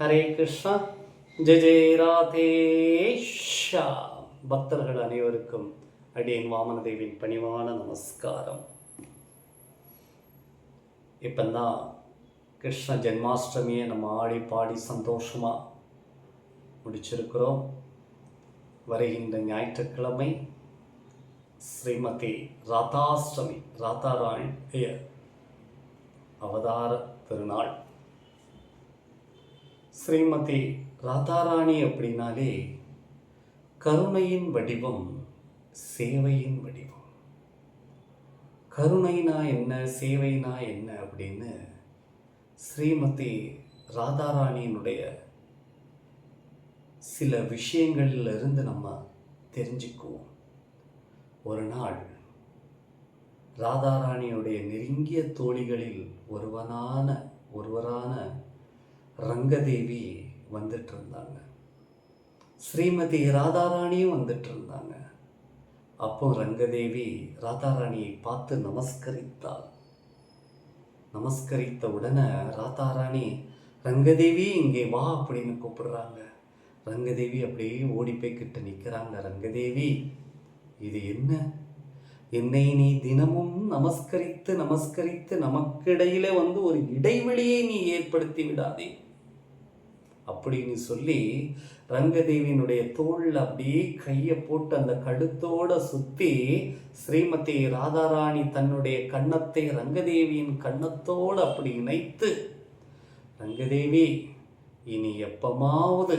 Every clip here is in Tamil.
ஹரே கிருஷ்ணா. ஜெய ஜெய ராதேஷா பக்தர்கள் அனைவருக்கும் அடியேன் வாமனதேவின் பணிவான நமஸ்காரம். இப்பந்தான் கிருஷ்ண ஜென்மாஷ்டமியை நம்ம ஆடி பாடி சந்தோஷமாக முடிச்சிருக்கிறோம். வருகின்ற ஞாயிற்றுக்கிழமை ஸ்ரீமதி ராதாஷ்டமி ராதாராணிய அவதார திருநாள். ஸ்ரீமதி ராதாராணி அப்படின்னாலே கருணையின் வடிவம் சேவையின் வடிவம். கருணைனா என்ன சேவைனா என்ன அப்படின்னு ஸ்ரீமதி ராதாராணியினுடைய சில விஷயங்களிலிருந்து நம்ம தெரிஞ்சுக்குவோம். ஒரு நாள் ராதாராணியுடைய நெருங்கிய தோழிகளில் ஒருவனான ஒருவரான ரங்கதேவி வந்துட்டு இருந்தாங்க ஸ்ரீமதி ராதாராணியும் வந்துட்டு இருந்தாங்க அப்போ ரங்கதேவி ராதாராணியை பார்த்து நமஸ்கரித்தாள். நமஸ்கரித்த உடனே ராதாராணி ரங்கதேவி இங்கே வா அப்படின்னு கூப்பிடுறாங்க. ரங்கதேவி அப்படியே ஓடி போய் கிட்ட நிற்கிறாங்க ரங்கதேவி இது என்ன? என்னை நீ தினமும் நமஸ்கரித்து நமஸ்கரித்து நமக்கிடையில வந்து ஒரு இடைவெளியை நீ ஏற்படுத்தி விடாதே. அப்படின்னு சொல்லி ரங்கதேவியினுடைய தோளில் அப்படியே கையை போட்டு அந்த கழுத்தோட சுத்தி ஸ்ரீமதி ராதாராணி தன்னுடைய கன்னத்தை ரங்கதேவியின் கன்னத்தோடு அப்படி இணைத்து ரங்கதேவி இனி எப்பமாவது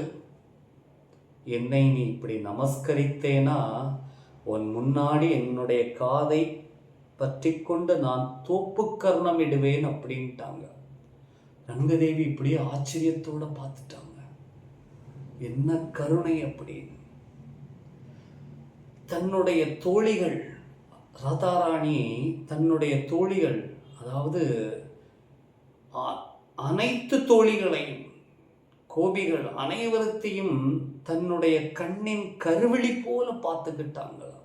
என்னை நீ இப்படி நமஸ்கரித்தேனா? உன் முன்னாடி என்னுடைய காதை பற்றி கொண்டு நான் தோப்பு கர்ணம் இடுவேன் அப்படின்ட்டாங்க. ரங்கதேவி இப்படியே ஆச்சரியத்தோட பார்த்துட்டாங்க. என்ன கருணை அப்படின்னு தன்னுடைய தோழிகள் ராதாராணி தன்னுடைய தோழிகள் அதாவது அ- அனைத்து தோழிகளையும் கோபிகள் அனைவரத்தையும் தன்னுடைய கண்ணின் கருவிழி போல பார்த்துக்கிட்டாங்களாம்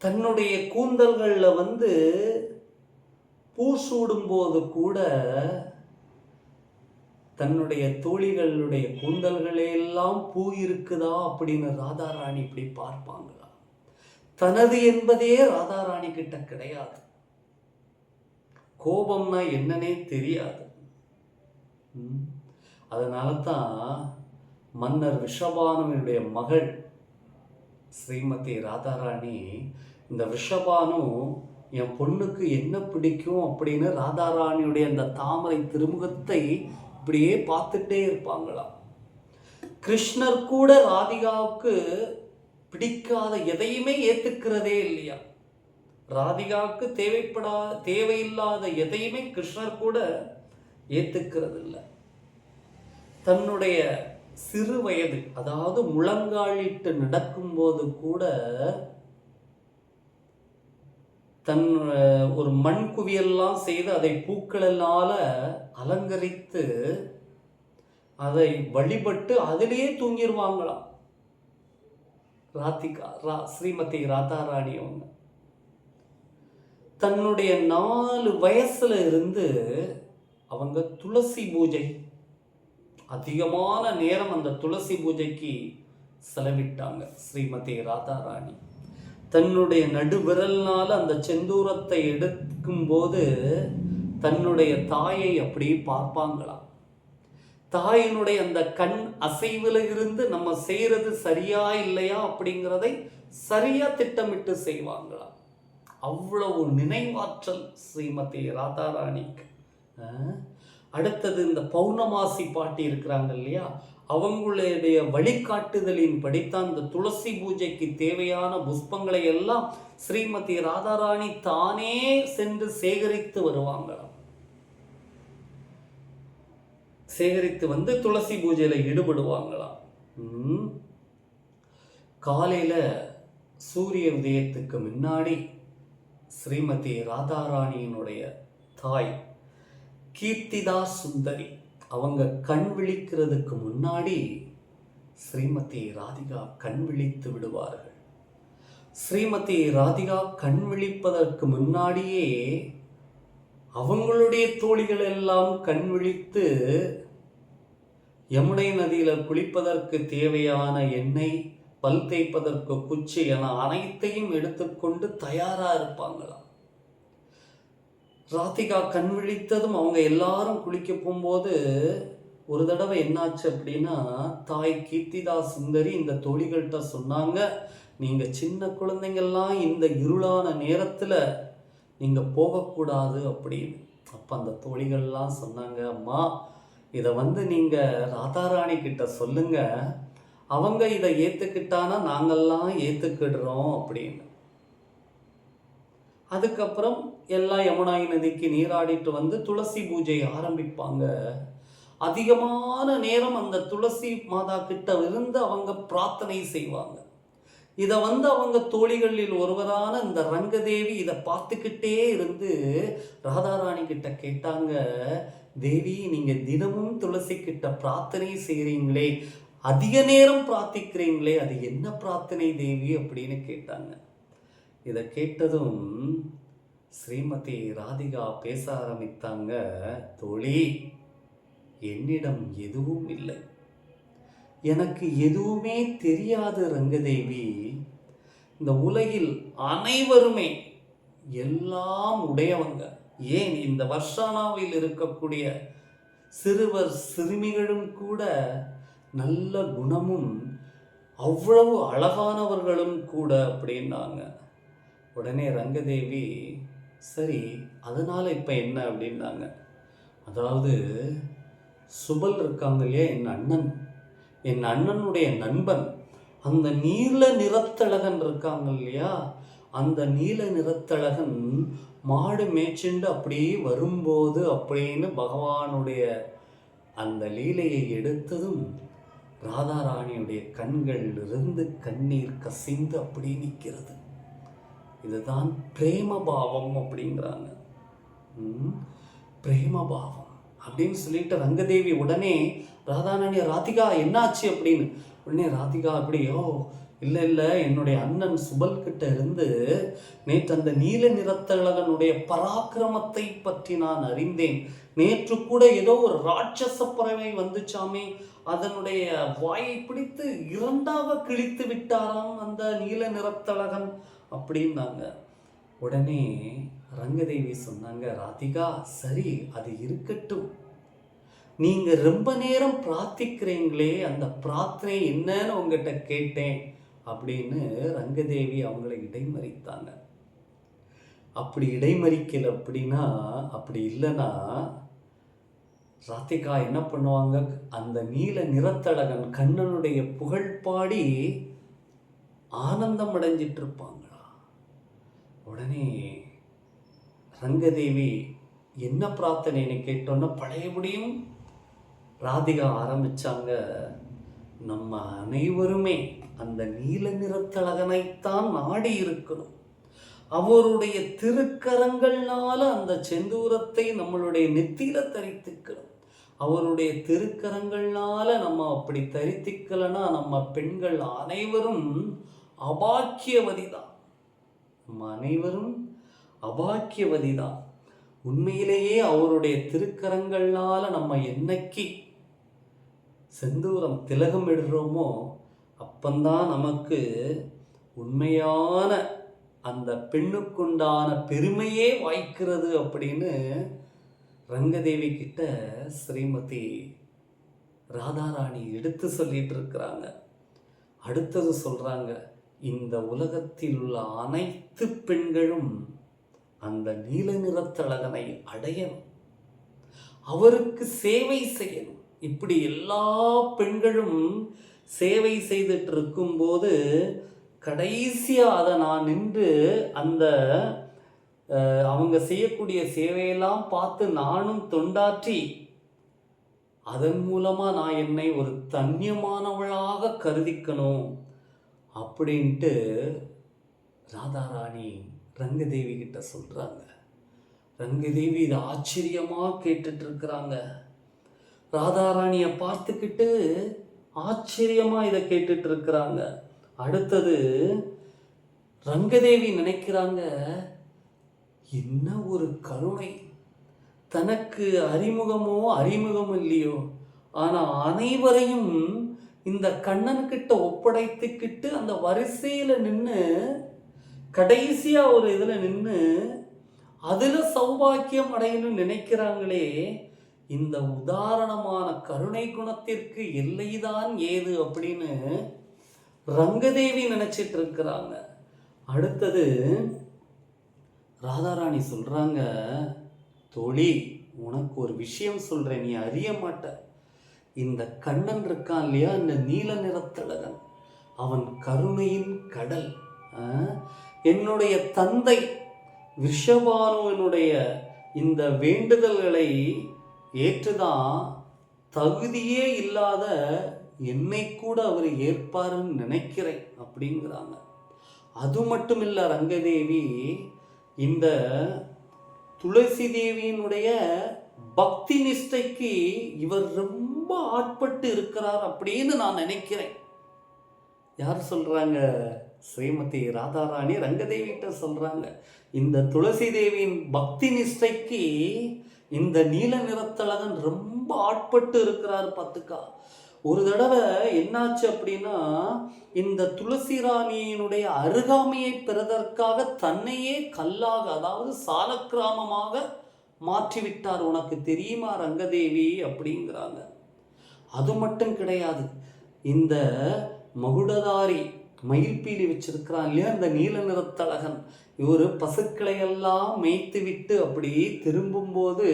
தன்னுடைய கூந்தல்களில் வந்து பூ சூடும்போது கூட தன்னுடைய தோழிகளுடைய கூந்தல்களெல்லாம் பூ இருக்குதா அப்படின்னு ராதாராணி இப்படி பார்ப்பாங்களா? தனது என்பதே ராதாராணி கிட்ட கிடையாது. கோபம்னா என்னன்னே தெரியாது. அதனால தான் மன்னர் விஷபானுடைய மகள் ஸ்ரீமதி ராதாராணி இந்த விஷபானு என் பொண்ணுக்கு என்ன பிடிக்கும் அப்படின்னு ராதாராணியுடைய அந்த தாமரை திருமுகத்தை அப்படியே பார்த்துட்டே இருப்பாங்களாம். கிருஷ்ணர் கூட ராதிகாவுக்கு பிடிக்காத எதையுமே ஏத்துக்கிறதே இல்லையா? ராதிகாவுக்கு தேவைப்படா தேவையில்லாத எதையுமே கிருஷ்ணர் கூட ஏத்துக்கிறது இல்லை தன்னுடைய சிறு வயது அதாவது முழங்காலிட்டு நடக்கும்போது கூட தன் ஒரு மண் குவியெல்லாம் செய்து அதை பூக்களினால அலங்கரித்து அதை வழிபட்டு அதிலேயே தூங்கிடுவாங்களாம் ராத்திகா ரா ஸ்ரீமதி ராதாராணி அவங்க. தன்னுடைய நாலு வயசுல இருந்து அவங்க துளசி பூஜை அதிகமான நேரம் அந்த துளசி பூஜைக்கு செலவிட்டாங்க ஸ்ரீமதி ராதாராணி. தன்னுடைய நடுவிரல்னால அந்த செந்தூரத்தை எடுக்கும்போது தன்னுடைய தாயை அப்படியே பார்ப்பாங்களாம். தாயினுடைய அந்த கண் அசைவில் இருந்து நம்ம செய்கிறது சரியா இல்லையா அப்படிங்கிறதை சரியா திட்டமிட்டு செய்வாங்களாம். அவ்வளவு நினைவாற்றல் ஸ்ரீமதி ராதாராணிக்கு. அடுத்தது இந்த பௌர்ணமாசி பாட்டி இருக்கிறாங்க இல்லையா? அவங்களுடைய வழிகாட்டுதலின் படித்தான் இந்த துளசி பூஜைக்கு தேவையான புஷ்பங்களை எல்லாம் ஸ்ரீமதி ராதாராணி தானே சென்று சேகரித்து வருவாங்களாம். சேகரித்து வந்து துளசி பூஜையில் ஈடுபடுவாங்களாம். காலையில் சூரிய உதயத்துக்கு முன்னாடி ஸ்ரீமதி ராதாராணியினுடைய தாய் கீர்த்திதா சுந்தரி அவங்க கண் விழிக்கிறதுக்கு முன்னாடி ஸ்ரீமதி ராதிகா கண் விழித்து விடுவார்கள். ஸ்ரீமதி ராதிகா கண் விழிப்பதற்கு முன்னாடியே அவங்களுடைய தோழிகள் எல்லாம் கண் விழித்து யமுனை நதியில் குளிப்பதற்கு தேவையான எண்ணெய் பல் தேய்ப்பதற்கு குச்சி என அனைத்தையும் எடுத்துக்கொண்டு தயாராக இருப்பாங்களாம். ராதிகா கண் விழித்ததும் அவங்க எல்லாரும் குளிக்க போகும்போது ஒரு தடவை என்னாச்சு அப்படின்னா தாய் கீர்த்திதா சுந்தரி இந்த தோழிகள்கிட்ட சொன்னாங்க நீங்கள் சின்ன குழந்தைங்கள்லாம் இந்த இருளான நேரத்தில் நீங்கள் போகக்கூடாது அப்படின்னு. அப்போ அந்த தோழிகள்லாம் சொன்னாங்க அம்மா இதை வந்து நீங்கள் ராதாராணி கிட்ட சொல்லுங்கள் அவங்க இதை ஏற்றுக்கிட்டானா நாங்கள்லாம் ஏற்றுக்கிடுறோம் அப்படின்னு. அதுக்கப்புறம் எல்லாம் யமுனாய் நதிக்கு நீராடிட்டு வந்து துளசி பூஜை ஆரம்பிப்பாங்க. அதிகமான நேரம் அந்த துளசி மாதா கிட்ட இருந்து அவங்க பிரார்த்தனை செய்வாங்க. இதை வந்து அவங்க தோழிகளில் ஒருவரான இந்த ரங்கதேவி இதை பார்த்துக்கிட்டே இருந்து ராதாராணி கிட்ட கேட்டாங்க தேவி நீங்கள் தினமும் துளசி கிட்ட பிரார்த்தனை செய்கிறீங்களே அதிக நேரம் பிரார்த்திக்கிறீங்களே அது என்ன பிரார்த்தனை தேவி? அப்படின்னு கேட்டாங்க. இதை கேட்டதும் ஸ்ரீமதி ராதிகா பேச ஆரம்பித்தாங்க தோழி என்னிடம் எதுவும் இல்லை. எனக்கு எதுவுமே தெரியாது ரங்கதேவி. இந்த உலகில் அனைவருமே எல்லாம் உடையவங்க. ஏன் இந்த வர்ஷானாவில் இருக்கக்கூடிய சிறுவர் சிறுமிகளும் கூட நல்ல குணமும் அவ்வளவு அழகானவர்களும் கூட அப்படின்னாங்க. உடனே ரங்கதேவி சரி அதனால் இப்போ என்ன? அப்படின்னாங்க. அதாவது சுபல் இருக்காங்க இல்லையா என் அண்ணன். என் அண்ணனுடைய நண்பன். அந்த நீல நிறத்தழகன் இருக்காங்க இல்லையா அந்த நீல நிறத்தழகன் மாடு மேய்ச்சிண்டு அப்படியே வரும்போது அப்படின்னு பகவானுடைய அந்த லீலையை எடுத்ததும் ராதாராணியுடைய கண்களிலிருந்து கண்ணீர் கசிந்து அப்படி நிற்கிறது இதுதான் பிரேம பாவம் அப்படிங்கிறாங்க. ம், பிரேம பாவம் அப்படின்னு சொல்லிட்டு ரங்கதேவி உடனே ராதாநாணி ராதிகா என்னாச்சு? அப்படின்னு. உடனே ராதிகா அப்படியோ இல்லை இல்லை என்னுடைய அண்ணன் சுபல் கிட்ட இருந்து நேற்று அந்த நீல நிறத்தழகனுடைய பராக்கிரமத்தை பற்றி நான் அறிந்தேன். நேற்று கூட ஏதோ ஒரு ராட்சச பறவை வந்துச்சாமே அதனுடைய வாயை பிடித்து இரண்டாக கிழித்து விட்டாராம் அந்த நீல நிறத்தழகன். அப்படின்னாங்க உடனே ரங்கதேவி சொன்னாங்க ராதிகா சரி அது இருக்கட்டும். நீங்க ரொம்ப நேரம் பிரார்த்திக்கிறீங்களே அந்த பிரார்த்தனை என்னன்னு உங்ககிட்ட கேட்டேன் அப்படின்னு ரங்கதேவி அவங்கள இடைமறித்தாங்க. அப்படி இடைமறிக்கல அப்படின்னா அப்படி இல்லைன்னா ராதிகா என்ன பண்ணுவாங்க அந்த நீல நிறத்தழகன் கண்ணனுடைய புகழ் பாடி ஆனந்தம் அடைஞ்சிட்டு இருப்பாங்க. உடனே ரங்கதேவி என்ன பிரார்த்தனைன்னு கேட்டோன்னா பழையபடியும் ராதிகா ஆரம்பித்தாங்க நம்ம அனைவருமே அந்த நீல நிறத்தழகனைத்தான் நாடி இருக்கணும். அவருடைய திருக்கரங்கள்னால அந்த செந்தூரத்தை நம்மளுடைய நெத்தியில தரித்துக்கணும். அவருடைய திருக்கரங்கள்னால நம்ம அப்படி தரித்துக்கலன்னா நம்ம பெண்கள் அனைவரும் அபாக்கியவதி தான் அனைவரும் அபாக்கியவதி தான் உண்மையிலேயே அவருடைய திருக்கரங்களால் நம்ம என்னைக்கு செந்தூரம் திலகம் இடுறோமோ அப்பந்தான் நமக்கு உண்மையான அந்த பெண்ணுக்குண்டான பெருமையே வாய்க்கிறது அப்படின்னு ரங்கதேவி கிட்ட ஸ்ரீமதி ராதாராணி எடுத்து சொல்லிட்டு இருக்கிறாங்க. அடுத்தது சொல்கிறாங்க இந்த உலகத்தில் உள்ள அனைத்து பெண்களும் அந்த நீல நிறத்தழகனை அடையணும். அவருக்கு சேவை செய்யணும். இப்படி எல்லா பெண்களும் சேவை செய்துட்டு இருக்கும்போது கடைசியாக அதை நான் நின்று அந்த அவங்க செய்யக்கூடிய சேவையெல்லாம் பார்த்து நானும் தொண்டாற்றி அதன் மூலமாக நான் என்னை ஒரு தன்யமானவளாக கருதிக்கணும். அப்படின்ட்டு ராதாராணி ரங்கதேவி கிட்ட சொல்கிறாங்க ரங்கதேவி இதை ஆச்சரியமாக கேட்டுட்ருக்குறாங்க ராதாராணியை பார்த்துக்கிட்டு ஆச்சரியமாக இதை கேட்டுட்ருக்குறாங்க அடுத்தது ரங்கதேவி நினைக்கிறாங்க என்ன ஒரு கருணை. தனக்கு அறிமுகமோ அறிமுகம் இல்லையோ ஆனால் அனைவரையும் இந்த கண்ணன் கிட்ட ஒப்படைத்துக்கிட்டு அந்த வரிசையில் நின்று கடைசியாக ஒரு இதில் நின்று அதில் சௌபாக்கியம் அடையணும்னு நினைக்கிறாங்களே இந்த உதாரணமான கருணை குணத்திற்கு எல்லைதான் ஏது அப்படின்னு ரங்கதேவி நினைச்சிட்டு இருக்கிறாங்க. அடுத்தது ராதாராணி சொல்கிறாங்க தோழி உனக்கு ஒரு விஷயம் சொல்கிறேன் நீ அறிய மாட்ட. இந்த கண்ணன் இருக்கான் இல்லையா? இந்த நீல நிறத்தழகன் அவன் கருணையின் கடல். என்னுடைய தந்தை விஷபானுவனுடைய இந்த வேண்டுதல்களை ஏற்றுதான் தகுதியே இல்லாத என்னை கூட அவர் ஏற்பாருன்னு நினைக்கிறேன் அப்படிங்கிறாங்க. அது மட்டும் இல்லை ரங்கதேவி இந்த துளசி தேவியினுடைய பக்தி நிஷ்டைக்கு இவர் ரொம்ப ரொம்ப ஆட்பட்டு இருக்கிறார் அப்படின்னு நான் நினைக்கிறேன். யார் சொல்கிறாங்க ஸ்ரீமதி ராதாராணி ரங்கதேவிகிட்ட சொல்கிறாங்க இந்த துளசி தேவியின் பக்தி நிஷ்டைக்கு இந்த நீல நிறத்தழகன் ரொம்ப ஆட்பட்டு இருக்கிறார் பார்த்துக்கா. ஒரு தடவை என்னாச்சு அப்படின்னா இந்த துளசி ராணியினுடைய அருகாமையை பெறுவதற்காக தன்னையே கல்லாக அதாவது சாலக்கிராமமாக மாற்றிவிட்டார். உனக்கு தெரியுமா ரங்கதேவி? அப்படிங்கிறாங்க. அது மட்டும் கிடையாது. இந்த மகுடதாரி மயில்பீலி வச்சிருக்கிறான் இல்லையா? இந்த நீல நிறத்தழகன். இவர் பசுக்களை எல்லாம் மேய்த்து விட்டு அப்படி திரும்பும்போது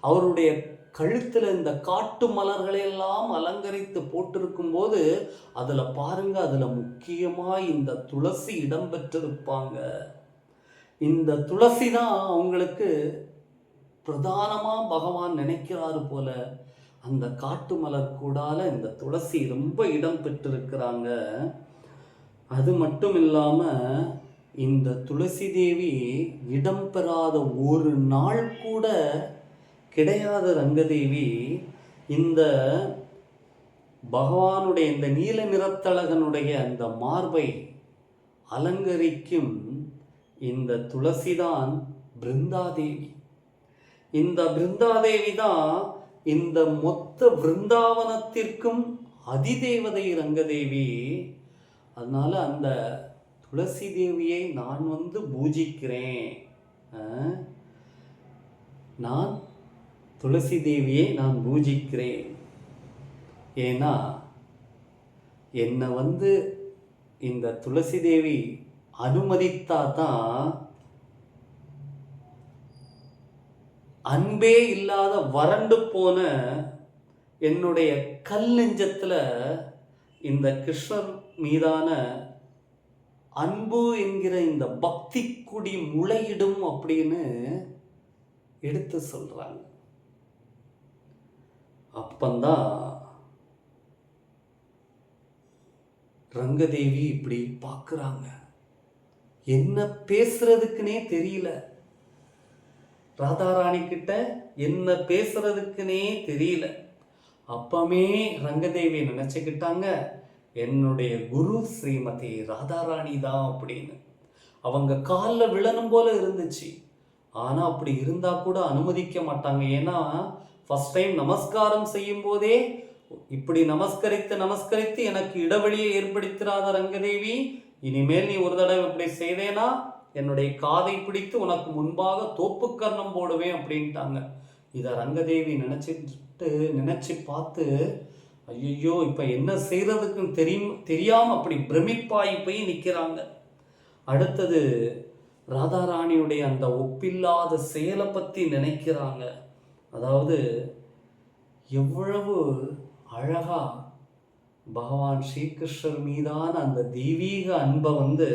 அவருடைய கழுத்தில் இந்த காட்டு மலர்களை எல்லாம் அலங்கரித்து போட்டிருக்கும் போது அதில் பாருங்க அதில் முக்கியமாக இந்த துளசி இடம்பெற்றிருப்பாங்க இந்த துளசி தான் அவங்களுக்கு பிரதானமாக பகவான் நினைக்கிறாரு போல. அந்த காட்டு மலர் கூடால இந்த துளசி ரொம்ப இடம் பெற்றிருக்கிறாங்க. அது மட்டும் இல்லாமல் இந்த துளசி தேவி இடம் பெறாத ஒரு நாள் கூட கிடையாத ரங்கதேவி இந்த பகவானுடைய இந்த நீல நிறத்தழகனுடைய அந்த மார்பை அலங்கரிக்கும் இந்த துளசிதான் பிருந்தாதேவி இந்த பிருந்தாதேவி தான் இந்த மொத்த பிருந்தாவனத்திற்கும் அதிதேவதை ரங்கதேவி. அதனால் அந்த துளசி தேவியை நான் வந்து பூஜிக்கிறேன். நான் துளசி தேவியை நான் பூஜிக்கிறேன். ஏன்னா என்னை வந்து இந்த துளசி தேவி அனுமதித்தா தான் அன்பே இல்லாத வறண்டு போன என்னுடைய கல் நெஞ்சத்தில் இந்த கிருஷ்ணர் மீதான அன்பு என்கிற இந்த பக்தி குடி முளையிடும் அப்படின்னு எடுத்து சொல்கிறாங்க அப்பந்தான் ரங்கதேவி இப்படி பார்க்குறாங்க. என்ன பேசுறதுக்குன்னே தெரியல. ராதாராணி கிட்ட என்ன பேசுறதுக்குனே தெரியல. அப்பமே ரங்கதேவி நினச்சிக்கிட்டாங்க என்னுடைய குரு ஸ்ரீமதி ராதாராணி தான் அப்படின்னு. அவங்க காலில் விழணும் போல இருந்துச்சு. ஆனால் அப்படி இருந்தால் கூட அனுமதிக்க மாட்டாங்க. ஏன்னா ஃபஸ்ட் டைம் நமஸ்காரம் செய்யும் போதே இப்படி நமஸ்கரித்து நமஸ்கரித்து எனக்கு இடைவெளியை ஏற்படுத்திராத ரங்கதேவி இனிமேல் நீ ஒரு தடவை இப்படி செய்தேனா என்னுடைய காதை பிடித்து உனக்கு முன்பாக தோப்புக்கர்ணம் போடுவேன் அப்படின்ட்டாங்க. இதை ரங்கதேவி நினச்சிட்டு நினச்சி பார்த்து ஐயோ இப்போ என்ன செய்கிறதுக்குன்னு தெரியும் தெரியாமல் அப்படி பிரமிப்பாய் போய் நிற்கிறாங்க அடுத்தது ராதாராணியுடைய அந்த ஒப்பில்லாத செயலை பற்றி நினைக்கிறாங்க. அதாவது எவ்வளவு அழகாக பகவான் ஸ்ரீகிருஷ்ணர் மீதான அந்த தெய்வீக அன்பை வந்து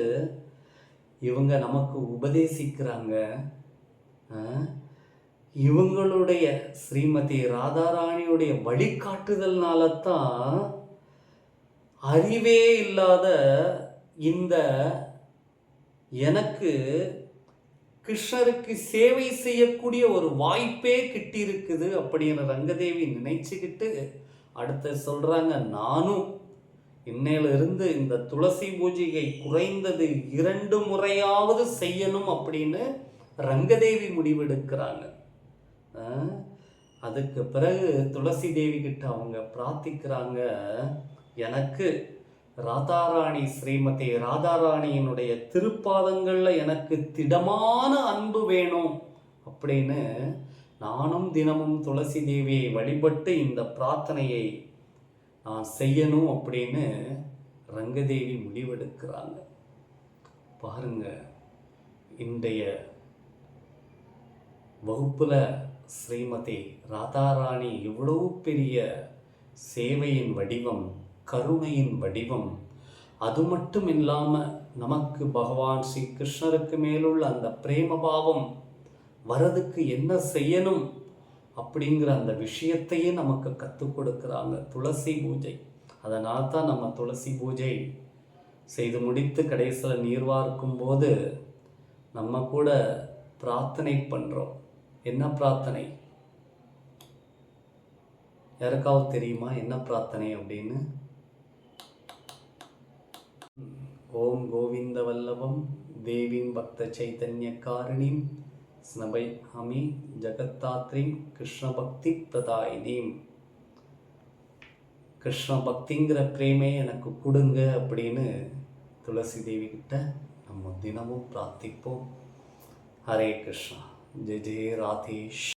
இவங்க நமக்கு உபதேசிக்கிறாங்க. இவங்களுடைய ஸ்ரீமதி ராதாராணியுடைய வழிகாட்டுதல்னால தான் அறிவே இல்லாத இந்த எனக்கு கிருஷ்ணருக்கு சேவை செய்யக்கூடிய ஒரு வாய்ப்பே கிட்டியிருக்குது அப்படின்னு ரங்கதேவி நினைச்சுக்கிட்டு அடுத்து சொல்கிறாங்க நானும் இன்னையிலிருந்து இந்த துளசி பூஜையை குறைந்தது இரண்டு முறையாவது செய்யணும் அப்படின்னு ரங்கதேவி முடிவெடுக்கிறாங்க. அதுக்கு பிறகு துளசி தேவி கிட்ட அவங்க பிரார்த்திக்கிறாங்க எனக்கு ராதாராணி ஸ்ரீமதி ராதாராணியினுடைய திருப்பாதங்களில் எனக்கு திடமான அன்பு வேணும் அப்படின்னு நானும் தினமும் துளசி தேவியை வழிபட்டு இந்த பிரார்த்தனையை செய்யணும் அப்படின்னு ரங்கதேவி முடிவெடுக்கிறாங்க. பாருங்க இன்றைய வகுப்பில் ஸ்ரீமதி ராதாராணி எவ்வளோ பெரிய சேவையின் வடிவம் கருணையின் வடிவம். அது மட்டும் இல்லாமல் நமக்கு பகவான் ஸ்ரீ கிருஷ்ணருக்கு மேலுள்ள அந்த பிரேம பாவம் வரதுக்கு என்ன செய்யணும் அப்படிங்கிற அந்த விஷயத்தையே நமக்கு கற்றுக் கொடுக்குறாங்க. துளசி பூஜை. அதனால் தான் நம்ம துளசி பூஜை செய்து முடித்து கடைசியில் நீர் வார்க்கும் போது நம்ம கூட பிரார்த்தனை பண்ணுறோம் என்ன பிரார்த்தனை? யாருக்காவது தெரியுமா என்ன பிரார்த்தனை அப்படின்னு? ஓம் கோவிந்த வல்லவம் தேவீம் பக்த சைத்தன்ய காரிணீம் ஸ்னபை ஹமி ஜகத்தாத்ரீம் கிருஷ்ண பக்தி பிரதாயினீம் கிருஷ்ண பக்திங்கிற பிரேமே எனக்கு கொடுங்க அப்படின்னு துளசி தேவி கிட்ட நம்ம தினமும் பிரார்த்திப்போம் ஹரே கிருஷ்ணா ஜெய் ஜெய் ராதேஷ்